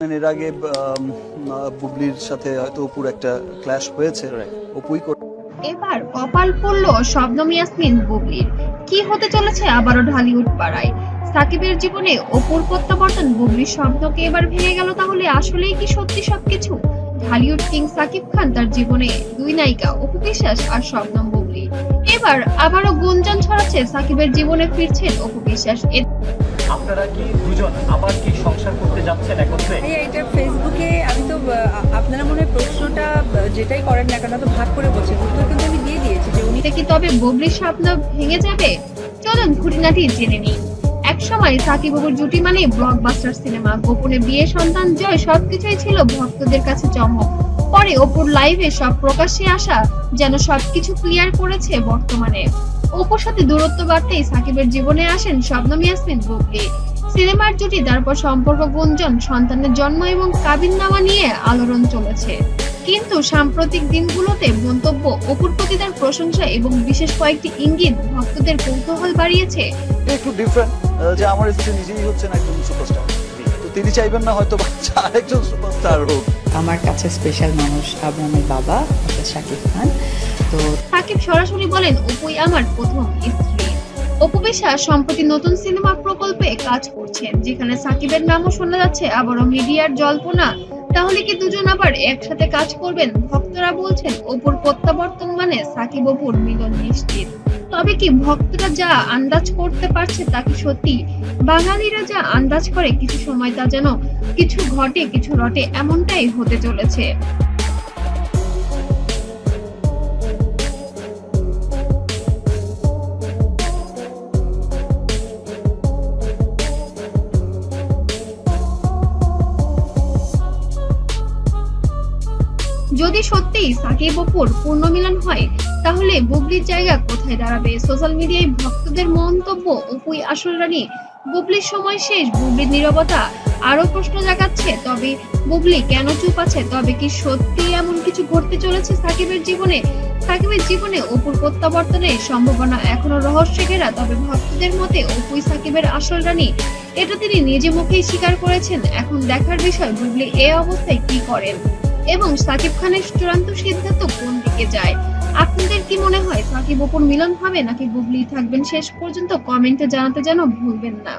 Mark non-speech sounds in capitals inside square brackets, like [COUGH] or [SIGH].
এর আগে বুবলির সাথে হয়তো অপুর একটা ক্ল্যাশ হয়েছে। অপুই এবার কপাল পড়ল শবনম ইয়াসমিন বুবলির। কি হতে চলেছে আবারও ঢালিউড পাড়ায় সাকিবের জীবনে অপুর প্রত্যাবর্তন বুবলির শব্দকে এবার ভেঙে গেল তাহলে আসলেই কি সত্যি সবকিছু? ঢালিউড কিং সাকিব খান তার জীবনে দুই নায়িকা অপু বিশ্বাস আর শবনম বুবলি। এবার আবারও গুঞ্জন ছড়াচ্ছে সাকিবের জীবনে ফিরছেন অপু বিশ্বাস। আপনারা কি দুজন আবার কি সংসার করতে যাচ্ছেন একত্রে? এই এটা ফেসবুকে আমি তো আপনারা মনে হয় প্রশ্নটা যেটাই করেন না কেন তো ভাগ করে বলছেন। উত্তর কিন্তু আমি দিয়ে দিয়েছি যে উনি এতে কি তবে বুবলির স্বপ্ন ভেঙে যাবে? চলুন খুঁটিনাটি জেনে নিই। এক সময় সাকিব বাবুর জুটি মানে ব্লকবাস্টার সিনেমা গোপনে বিয়ে সন্তান জয় সবকিছুই ছিল ভক্তদের কাছে চমক। পরে অপুর লাইভে সব প্রকাশ্যে আসা যেন সবকিছু ক্লিয়ার করেছে বর্তমানে। অপুর সাথে দূরত্ব বাড়তেই সাকিবের জীবনে আসেন শবনম ইয়াসমিন বুবলি সিনেমার জুটি তারপর সম্পর্ক গুঞ্জন সন্তানের জন্ম এবং কাবিন নামা নিয়ে আলোড়ন চলেছে। কিন্তু সাম্প্রতিক দিনগুলোতে মন্তব্য অপুর প্রতি তার প্রশংসা এবং বিশেষ কয়েকটি ইঙ্গিত ভক্তদের কৌতূহল বাড়িয়েছে। একটু ডিফারেন্ট যে আমার স্ত্রী নিজেই হচ্ছেন একজন সুপারস্টার তো তিনি চাইবেন না হয়তো বাচ্চা [LAUGHS] আরেকজন সুপারস্টার হোক। আমার কাছে স্পেশাল মানুষ আব্রামের বাবা শাকিব খান। তো সাকিব সরাসরি বলেন, অপুই আমার প্রথম স্ত্রী। অপু বিশ্বাস সম্প্রতি নতুন সিনেমা প্রকল্পে কাজ করছেন, যেখানে সাকিবের নামও শোনা যাচ্ছে, আবারও মিডিয়ার জল্পনা। তাহলে কি দুজন আবার একসাথে কাজ করবেন? ভক্তরা বলছেন, অপুর প্রত্যাবর্তন মানে সাকিব অপুর মিলন নিশ্চিত। তবে কি ভক্তরা যা আন্দাজ করতে পারছে তা কি সত্যি? বাঙালিরা যা আন্দাজ করে, কিছু সময় তা যেন কিছু ঘটে, কিছু রটে, এমনটাই হতে চলেছে। যদি সত্যিই সাকিব অপুর পূর্ণ মিলন হয়, তাহলে বুবলির জায়গা কোথায় দাঁড়াবে? সোশ্যাল মিডিয়ায় ভক্তদের মন্তব্য অপুই আসল রানী। বুবলির সময় শেষ, বুবলির নীরবতা আরও প্রশ্ন জাগাচ্ছে, তবে বুবলি কেন চুপ আছে? তবে কি সত্যি এমন কিছু ঘটতে চলেছে সাকিবের জীবনে? সাকিবের জীবনে অপুর প্রত্যাবর্তনের সম্ভাবনা এখনও রহস্য ঘেরা, তবে ভক্তদের মতে অপুই সাকিবের আসল রানী। এটা তিনি নিজে মুখেই স্বীকার করেছেন। এখন দেখার বিষয় বুবলি এ অবস্থায় কি করেন? এবং সাকিব খানের চূড়ান্ত সিদ্ধান্ত কোন দিকে যায়? আপনাদের কি মনে হয়, সাকিব অপুর মিলন হবে নাকি গুগলি থাকবেন শেষ পর্যন্ত? কমেন্টে জানাতে যেন ভুলবেন না।